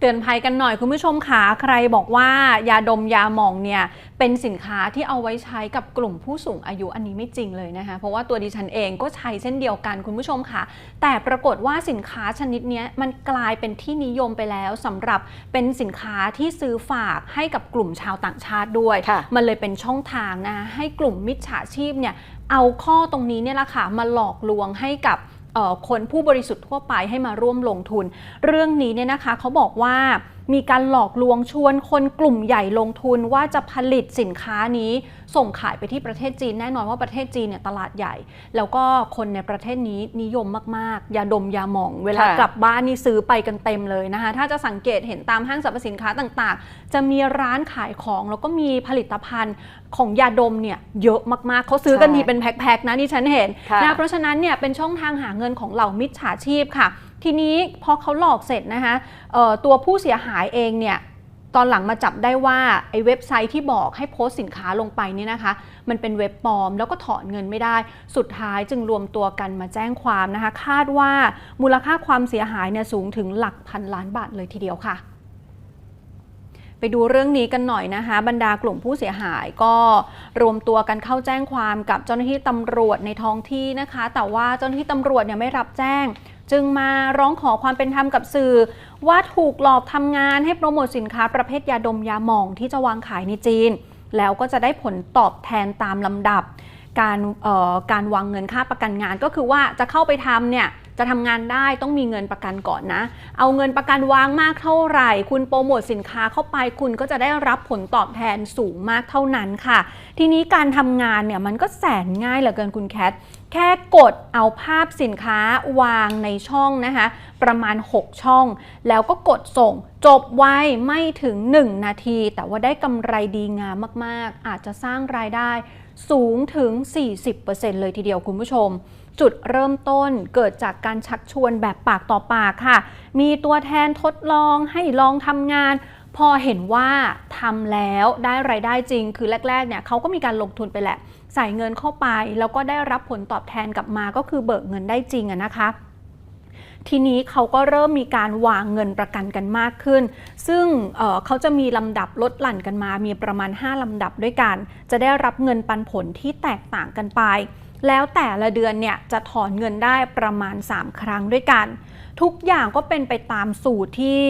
เตือนภัยกันหน่อยคุณผู้ชมขาใครบอกว่ายาดมยาหมองเนี่ยเป็นสินค้าที่เอาไว้ใช้กับกลุ่มผู้สูงอายุอันนี้ไม่จริงเลยนะคะ เพราะว่าตัวดิฉันเองก็ใช้เช่นเดียวกันคุณผู้ชมค่ะ แต่ปรากฏว่าสินค้าชนิดเนี้ยมันกลายเป็นที่นิยมไปแล้วสำหรับเป็นสินค้าที่ซื้อฝากให้กับกลุ่มชาวต่างชาติด้วยค่ะมันเลยเป็นช่องทางนะให้กลุ่มมิจฉาชีพเนี่ยเอาข้อตรงนี้เนี่ยแหละค่ะมาหลอกลวงให้กับเอ่อ คนผู้บริสุทธิ์ทั่วไปให้มาร่วมลงทุน เรื่องนี้เนี่ยนะคะเขาบอกว่า มีการหลอกลวงชวนคนกลุ่มใหญ่ลงทุนว่าจะผลิตสินค้านี้ส่งขายไปที่ประเทศจีนแน่นอนว่าประเทศจีนเนี่ยตลาดใหญ่ แล้วก็คนในประเทศนี้นิยมมากๆยาดมยาหม่อง เวลาค่ะกลับบ้านนี่ซื้อไปกันเต็มเลยนะคะถ้าจะสังเกตเห็นตามห้างสรรพสินค้าต่างๆ จะมีร้านขายของแล้วก็มีผลิตภัณฑ์ของยาดมเนี่ยเยอะมากๆ เขาซื้อกันใช่ทีเป็นแพ็คๆนะที่ฉันเห็นค่ะนะเพราะฉะนั้นเนี่ยเป็นช่องทางหาเงินของเหล่ามิจฉาชีพค่ะ ทีนี้พอเขาหลอกเสร็จนะคะตัวผู้เสียหายเองเนี่ยตอนหลังมาจับได้ว่าไอ้เว็บไซต์ที่บอกให้โพสต์สินค้าลงไปเนี่ยนะคะ มันเป็นเว็บปลอมแล้วก็ถอนเงินไม่ได้ สุดท้ายจึงรวมตัวกันมาแจ้งความนะคะ คาดว่ามูลค่าความเสียหายเนี่ยสูงถึงหลักพันล้านบาทเลยทีเดียวค่ะ ไปดูเรื่องนี้กันหน่อยนะคะ บรรดากลุ่มผู้เสียหายก็รวมตัวกันเข้าแจ้งความกับเจ้าหน้าที่ตำรวจในท้องที่นะคะ แต่ว่าเจ้าหน้าที่ตำรวจเนี่ยไม่รับแจ้ง จึงมาร้องขอความเป็นธรรมกับสื่อ ว่าถูกหลอกทำงานให้โปรโมทสินค้าประเภทยาดมยาหม่องที่จะวางขายในจีน แล้วก็จะได้ผลตอบแทนตามลำดับ การออการวางเงินค่าประกันงานก็คือว่าจะเข้าไปทำเนี่ยจะทำงานได้ต้องมีเงินประกันก่อนนะ เอาเงินประกันวางมากเท่าไหร่ คุณโปรโมทสินค้าเข้าไปคุณก็จะได้รับผลตอบแทนสูงมากเท่านั้นค่ะ ทีนี้การทำงานเนี่ยมันก็แสนง่ายเหลือเกินคุณแคท แค่กดเอาภาพสินค้าวางในช่องนะคะ ประมาณ 6 ช่อง แล้วก็กดส่ง จบไวไม่ถึง 1 นาที แต่ว่าได้กำไรดีงามมากๆ อาจจะสร้างรายได้สูงถึง 40%เลยทีเดียวคุณผู้ชม จุดเริ่มต้นเกิดจากการชักชวนแบบปากต่อปากค่ะ มีตัวแทนทดลองให้ลองทำงาน พอเห็นว่าทำแล้วได้รายได้จริง คือแรกๆเนี่ยเขาก็มีการลงทุนไปแหละ ใส่เงินเข้าไป แล้วก็ได้รับผลตอบแทนกลับมาก็คือเบิกเงินได้จริงอะนะคะทีนี้เขาก็เริ่มมีการวางเงินประกันกันมากขึ้น ซึ่งเเขาจะมีลำดับลดหลั่นกันมา มีประมาณ 5 ลำดับด้วยกัน จะได้รับเงินปันผลที่แตกต่างกันไป แล้วแต่ละเดือนเนี่ยจะถอนเงินได้ประมาณ 3 ครั้งด้วยกัน ทุกอย่างก็เป็นไปตามสูตรที่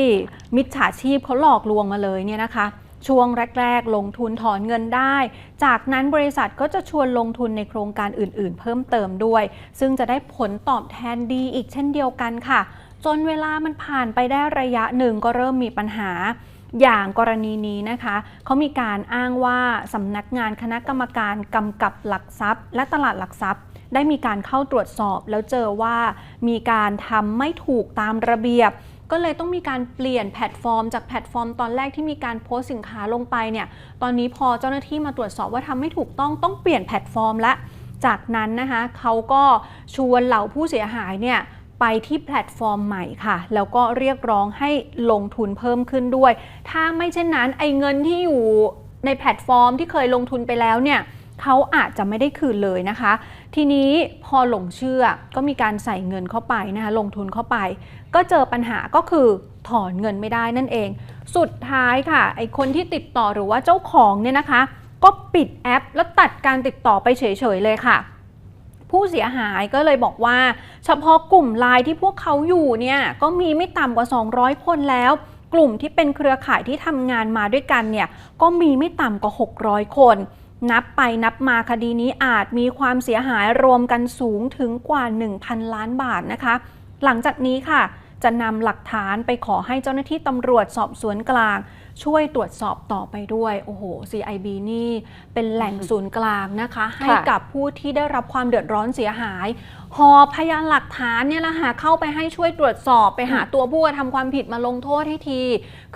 มิจฉาชีพเขาหลอกลวงมาเลยเนี่ยนะคะ ช่วงแรก ๆ ลงทุนถอนเงินได้ จากนั้นบริษัทก็จะชวนลงทุนในโครงการอื่น ๆ เพิ่มเติมด้วย ซึ่งจะได้ผลตอบแทนดีอีกเช่นเดียวกันค่ะ จนเวลามันผ่านไปได้ระยะหนึ่งก็เริ่มมีปัญหาอย่างกรณีนี้นะคะ เขามีการอ้างว่าสำนักงานคณะกรรมการกำกับหลักทรัพย์ และตลาดหลักทรัพย์ ได้มีการเข้าตรวจสอบแล้วเจอว่ามีการทำไม่ถูกตามระเบียบ ก็เลยต้องมีการเปลี่ยนแพลตฟอร์ม จากแพลตฟอร์มตอนแรกที่มีการโพสต์สินค้าลงไปเนี่ย ตอนนี้พอเจ้าหน้าที่มาตรวจสอบว่าทำไม่ถูกต้องต้องเปลี่ยนแพลตฟอร์มละ จากนั้นนะคะเขาก็ชวนเหล่าผู้เสียหายเนี่ยไปที่แพลตฟอร์มใหม่ค่ะ แล้วก็เรียกร้องให้ลงทุนเพิ่มขึ้นด้วย ถ้าไม่เช่นนั้นไอ้เงินที่อยู่ในแพลตฟอร์มที่เคยลงทุนไปแล้วเนี่ย เขาอาจจะไม่ได้คืนเลยนะคะ ทีนี้พอหลงเชื่อก็มีการใส่เงินเข้าไปนะคะลงทุนเข้าไป ก็เจอปัญหาก็คือถอนเงินไม่ได้นั่นเอง สุดท้ายค่ะไอคนที่ติดต่อหรือว่าเจ้าของเนี่ยนะคะ ก็ปิดแอป แล้วตัดการติดต่อไปเฉยๆเลยค่ะ ผู้เสียหายก็เลยบอกว่า เฉพาะกลุ่มไลน์ที่พวกเขาอยู่เนี่ยก็มีไม่ต่ำกว่า 200 คนแล้วกลุ่มที่เป็นเครือข่ายที่ทำงานมาด้วยกันเนี่ยก็มีไม่ต่ำกว่า 600 คน นับไปนับมาคดีนี้อาจมีความเสียหายรวมกันสูงถึงกว่า 1,000 ล้านบาทนะคะ หลังจากนี้ค่ะ จะนำหลักฐานไปขอให้เจ้าหน้าที่ตำรวจสอบสวนกลาง ช่วยตรวจสอบต่อไปด้วย โอ้โห CIB นี่เป็นแหล่งศูนย์กลางนะคะ ให้กับผู้ที่ได้รับความเดือดร้อนเสียหาย หอบพยานหลักฐานเนี่ยแหละค่ะเข้าไปให้ช่วยตรวจสอบไปหาตัวผู้กระทำความผิดมาลงโทษให้ที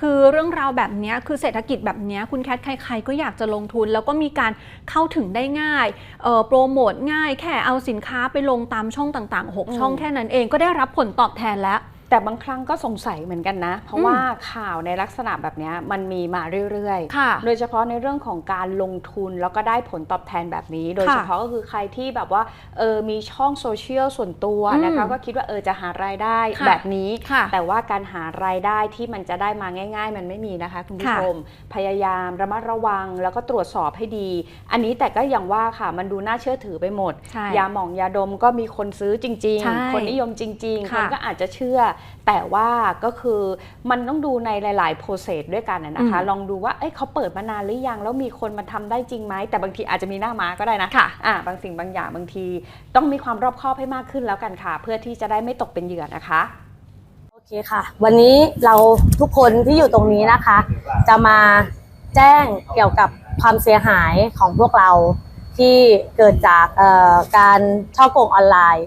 คือเรื่องราวแบบเนี้ยคือเศรษฐกิจแบบเนี้ยคุณแคทใครๆ ก็อยากจะลงทุน แล้วก็มีการเข้าถึงได้ง่ายเอ่อโปรโมทง่าย แค่เอาสินค้าไปลงตามช่องต่างๆ 6 ช่องแค่นั้นเองก็ได้รับผลตอบแทนแล้ว แต่บางครั้งก็สงสัยเหมือนกันนะ เพราะอืมว่าข่าวในลักษณะแบบเนี้ยมันมีมาเรื่อยค่ะๆโดยเฉพาะในเรื่องของการลงทุนแล้วก็ได้ผลตอบแทนแบบนี้ โดยเฉพาะก็คือใครที่แบบว่าเออมีช่องโซเชียลส่วนตัวนะคะอืมก็คิดว่าเออจะหารายได้ค่ะแบบนี้ค่ะแต่ว่าการหารายได้ที่มันจะได้มาง่าย ๆ มันไม่มีนะคะคุณผู้ค่ะชมพยายามระมัดระวังแล้วก็ตรวจสอบให้ดี อันนี้แต่ก็อย่างว่าค่ะมันดูน่าเชื่อถือไปหมดใช่ยาหมองยาดมก็มีคนซื้อจริงใช่ๆคนนิยมจริง ๆคค่ะนก็อาจจะเชื่อแต่ว่าก็คือมันต้องดูในหลาย ๆ โปรเซสด้วยกันนะนะคะอืมลองดูว่าเอ้ยเขาเปิดมานานหรือยัง แล้วมีคนมาทำได้จริงไหม แต่บางทีอาจจะมีหน้าม้าก็ได้นะค่ะอ่าบางสิ่งบางอย่างบางที ต้องมีความรอบคอบให้มากขึ้นแล้วกันค่ะ เพื่อที่จะได้ไม่ตกเป็นเหยื่อนะคะโอเคค่ะ วันนี้เราทุกคนที่อยู่ตรงนี้นะคะ จะมาแจ้งเกี่ยวกับความเสียหายของพวกเราที่เกิดจากเอ่อการช่อโกงออนไลน์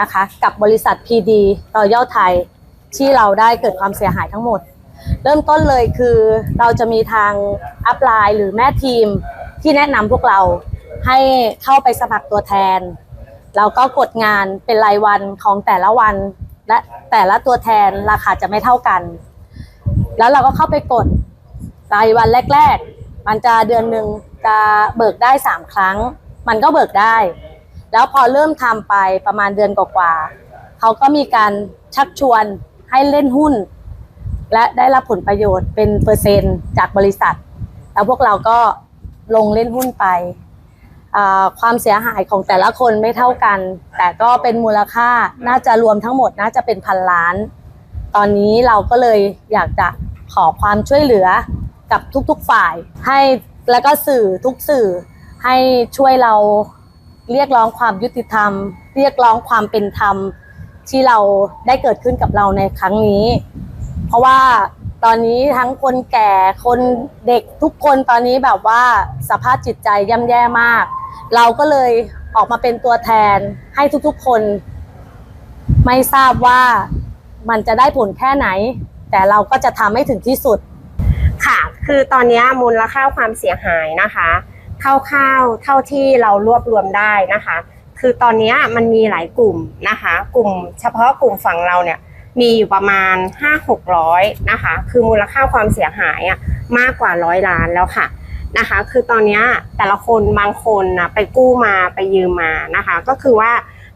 นะคะ กับบริษัท PD รอยัลไทย ที่เราได้เกิดความเสียหายทั้งหมด เริ่มต้นเลยคือเราจะมีทางอัพไลน์หรือแม่ทีมที่แนะนำพวกเราให้เข้าไปสมัครตัวแทนแล้วก็กดงานเป็นรายวันของแต่ละวัน และแต่ละตัวแทนราคาจะไม่เท่ากัน แล้วเราก็เข้าไปกดรายวันแรก ๆ มันจะเดือนหนึ่งจะเบิกได้สามครั้ง มันก็เบิกได้ แล้วพอเริ่มทำไปประมาณเดือนกว่าๆเขาก็มีการชักชวน ให้เล่นหุ้น และได้รับผลประโยชน์เป็นเปอร์เซ็นต์จากบริษัท แล้วพวกเราก็ลงเล่นหุ้นไปความเสียหายของแต่ละคนไม่เท่ากัน แต่ก็เป็นมูลค่าน่าจะรวมทั้งหมดน่าจะเป็นพันล้าน ตอนนี้เราก็เลยอยากจะขอความช่วยเหลือกับทุกๆฝ่าย ให้แล้วก็สื่อทุกสื่อให้ช่วยเราเรียกร้องความยุติธรรม เรียกร้องความเป็นธรรม ที่เราได้เกิดขึ้นกับเราในครั้งนี้ เพราะว่าตอนนี้ทั้งคนแก่คนเด็กทุกคนตอนนี้แบบว่าสภาพจิตใจย่ำแย่มาก เราก็เลยออกมาเป็นตัวแทนให้ทุกๆคน ไม่ทราบว่ามันจะได้ผลแค่ไหน แต่เราก็จะทำให้ถึงที่สุด ค่ะ คือตอนนี้มูลค่าความเสียหายนะคะคร่าวๆเท่าที่เรารวบรวมได้นะคะ คือตอนนี้มันมีหลายกลุ่มนะคะ กลุ่มเฉพาะกลุ่มฝั่งเราเนี่ยมีอยู่ประมาณ 5 600นะคะ คือมูลค่าความเสียหายอะมากกว่าร้อยล้านแล้วค่ะนะคะ คือตอนนี้แต่ละคนบางคนนะไปกู้มาไปยืมมานะคะ ก็คือว่า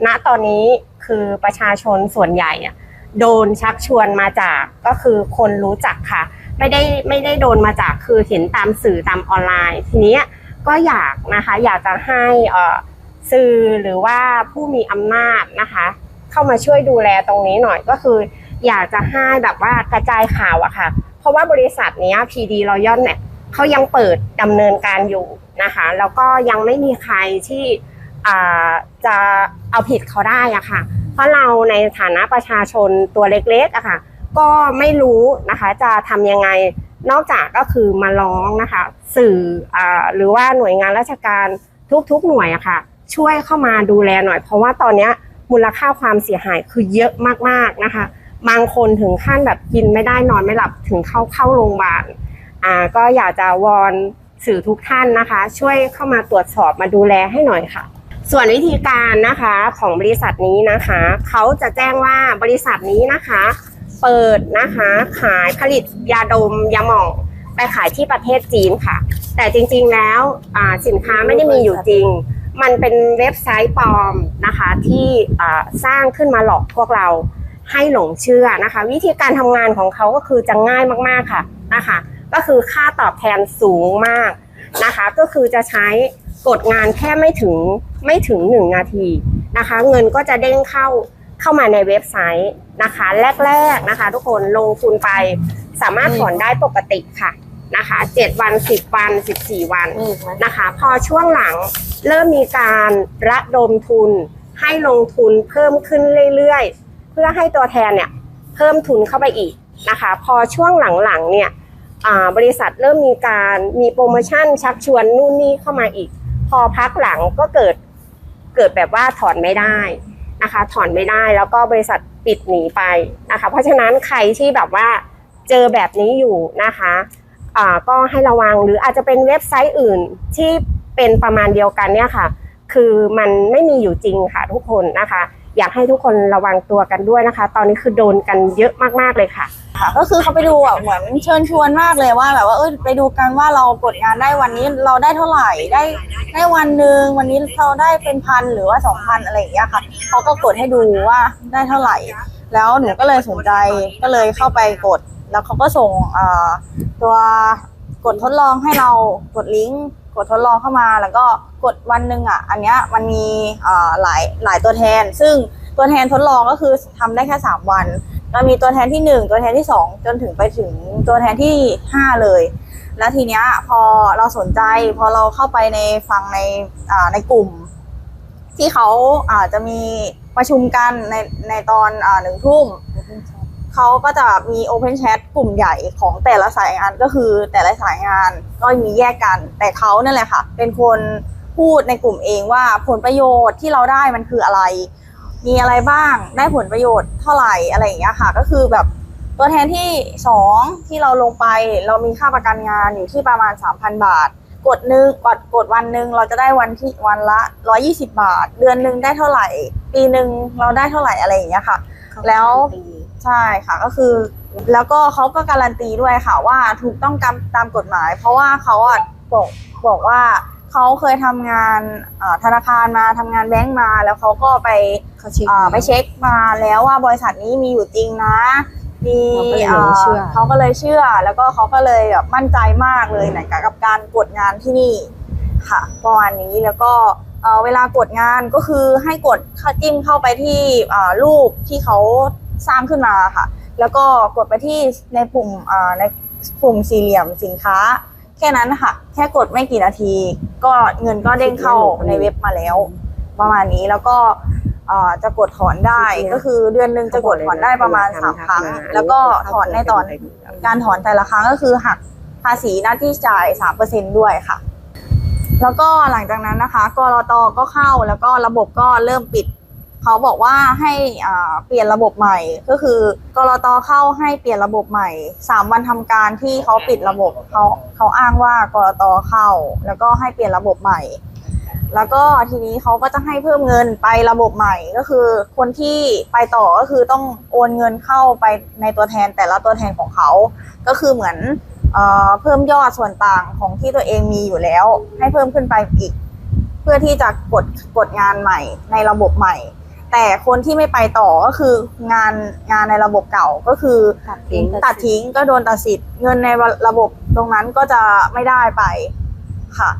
ณตอนนี้คือประชาชนส่วนใหญ่อะโดนชักชวนมาจากก็คือคนรู้จักค่ะ ไม่ได้ไม่ได้โดนมาจากคือเห็นตามสื่อตามออนไลน์ ทีนี้ก็อยากนะคะอยากจะให้อ่อ สื่อหรือว่าผู้มีอำนาจนะคะ เข้ามาช่วยดูแลตรงนี้หน่อยก็คือ อยากจะให้แบบว่ากระจายข่าวอะค่ะ เพราะว่าบริษัทเนี้ย PD Royal เนี่ยเขายังเปิดดำเนินการอยู่นะคะแล้วก็ยังไม่มีใครที่จะเอาผิดเขาได้อะค่ะ เพราะเราในฐานะประชาชนตัวเล็กๆอะค่ะ ก็ไม่รู้นะคะจะทำยังไงนอกจากก็คือมาร้องนะคะ สื่ออหรือว่าหน่วยงานราชการทุกๆหน่วยอะค่ะ ช่วยเข้ามาดูแลหน่อย เพราะว่าตอนนี้มูลค่าความเสียหายคือเยอะมากๆนะคะ บางคนถึงขั้นแบบกินไม่ได้นอนไม่หลับถึงเข้าเข้าโรงพยาบาลอ่าก็อยากจะวอนสื่อทุกท่านนะคะ ช่วยเข้ามาตรวจสอบมาดูแลให้หน่อยค่ะ ส่วนวิธีการนะคะของบริษัทนี้นะคะเขาจะแจ้งว่าบริษัทนี้นะคะ เปิดนะคะขายผลิตยาดมยาหม่องไปขายที่ประเทศจีนค่ะ แต่จริงๆแล้วอ่าสินค้าไม่ได้มีอยู่จริง มันเป็นเว็บไซต์ปลอมนะคะที่สร้างขึ้นมาหลอกพวกเราให้หลงเชื่อนะคะ วิธีการทำงานของเขาก็คือจะง่ายมากๆค่ะนะคะ ก็คือค่าตอบแทนสูงมากนะคะ ก็คือจะใช้กดงานแค่ไม่ถึงไม่ถึง 1 นาทีนะคะ เงินก็จะเด้งเข้าเข้ามาในเว็บไซต์นะคะ แรก ๆนะคะ ทุกคนลงทุนไปสามารถถอนได้ปกติค่ะ นะคะ7วัน 10 วัน 14 วันมีอีกไหมนะคะ พอช่วงหลังเริ่มมีการระดมทุนให้ลงทุนเพิ่มขึ้นเรื่อยๆ เพื่อให้ตัวแทนเนี่ยเพิ่มทุนเข้าไปอีกนะคะ พอช่วงหลังๆเนี่ยอ่าบริษัทเริ่มมีการมีโปรโมชั่นชักชวนนู่นนี่เข้ามาอีก พอพักหลังก็เกิดเกิดแบบว่าถอนไม่ได้นะคะ ถอนไม่ได้แล้วก็บริษัทปิดหนีไปนะคะ เพราะฉะนั้นใครที่แบบว่าเจอแบบนี้อยู่นะคะอ่า ก็ให้ระวังหรืออาจจะเป็นเว็บไซต์อื่นที่เป็นประมาณเดียวกันเนี่ยค่ะ คือมันไม่มีอยู่จริงค่ะทุกคนนะคะ อยากให้ทุกคนระวังตัวกันด้วยนะคะ ตอนนี้คือโดนกันเยอะมากๆเลยค่ะค่ะก็คือเขาไปดูอะเหมือนเชิญชวนมากเลยว่าแบบว่าเออไปดูกันว่าเรากดงานได้วันนี้เราได้เท่าไหร่ได้ได้วันหนึ่งวันนี้เราได้เป็นพันหรือว่าสองพันอะไรอย่างเงี้ยค่ะเขาก็กดให้ดูว่าได้เท่าไหร่ แล้วหนูก็เลยสนใจก็เลยเข้าไปกด แล้วเขาก็ส่งอ่า ตัวกดทดลองให้เรากดลิงก์กดทดลองเข้ามาแล้วก็กดวันหนึ่งอะ อันเนี้ยมันมีอ่าหลายหลายตัวแทน ซึ่งตัวแทนทดลองก็คือทำได้แค่สามวันเรามีตัวแทนที่หนึ่งตัวแทนที่สองจนถึงไปถึงตัวแทนที่ห้าเลย แล้วทีเนี้ยพอเราสนใจพอเราเข้าไปในฟังในอ่าในกลุ่ม ที่เขาอาจจะมีประชุมกันในในตอนอ่าหนึ่งทุ่ม เขาก็จะมี Open Chat กลุ่มใหญ่ของแต่ละสายงานก็คือแต่ละสายงานก็มีแยกกัน แต่เขานั่นแหละค่ะ เป็นคนพูดในกลุ่มเองว่าผลประโยชน์ที่เราได้มันคืออะไร มีอะไรบ้างได้ผลประโยชน์เท่าไหร่อะไรอย่างเงี้ยค่ะ ก็คือแบบตัวแทนที่สองที่เราลงไปเรามีค่าประกันงานอยู่ที่ประมาณ 3,000 บาท กดหนึ่งกดกดวันหนึ่งเราจะได้วันที่วันละ 120 บาท เดือนหนึ่งได้เท่าไหร่ ปีหนึ่งเราได้เท่าไหร่อะไรอย่างเงี้ยค่ะ แล้ว ใช่ค่ะก็คือ แล้วก็เขาก็การันตีด้วยค่ะว่าถูกต้องตามตามกฎหมาย เพราะว่าเขาอะบอกบอกว่าเขาเคยทำงานอ่าธนาคารมาทำงานแบงก์มา แล้วเขาก็ไปเขาเช็คอ่าไปเช็คมาแล้วว่าบริษัทนี้มีอยู่จริงนะมีเขาก็เลยเชื่อเขาก็เลยเชื่อแล้วก็เขาก็เลยแบบมั่นใจมากเลยในกับการกดงานที่นี่ค่ะประมาณนี้แล้วก็เอ่อเวลากดงานก็คือให้กดเข้าจิ้มเข้าไปที่อ่ารูปที่เขา สร้างขึ้นมาค่ะ แล้วก็กดไปที่ในปุ่มอ่าในปุ่มสี่เหลี่ยมสินค้า แค่นั้นนะคะแค่กดไม่กี่นาที ก็เงินก็เด้งเข้าในเว็บมาแล้ว ประมาณนี้แล้วก็เอ่อจะกดถอนได้ก็คือเดือนหนึ่งจะกดถอนได้ประมาณสามครั้ง แล้วก็ถอนในตอนการถอนแต่ละครั้งก็คือหักภาษีหน้าที่จ่ายสามเปอร์เซ็นด้วยค่ะ แล้วก็หลังจากนั้นนะคะกรตก็เข้าแล้วก็ระบบก็เริ่มปิด เขาบอกว่าให้เปลี่ยนระบบใหม่ ก็คือกรตเข้าให้เปลี่ยนระบบใหม่สามวันทำการที่เขาปิดระบบเขาเขาอ้างว่ากรตเข้า แล้วก็ให้เปลี่ยนระบบใหม่ แล้วก็ทีนี้เขาก็จะให้เพิ่มเงินไประบบใหม่ ก็คือคนที่ไปต่อก็คือต้องโอนเงินเข้าไปในตัวแทนแต่ละตัวแทนของเขา ก็คือเหมือนเอเพิ่มยอดส่วนต่างของที่ตัวเองมีอยู่แล้ว ให้เพิ่มขึ้นไปอีก เพื่อที่จะกดกดงานใหม่ในระบบใหม่ แต่คนที่ไม่ไปต่อก็คืองานงานในระบบเก่าก็คือตัดทิ้ง ตัดทิ้งก็โดนตัดสิทธิ์เงินในระบบตรงนั้นก็จะไม่ได้ไปค่ะ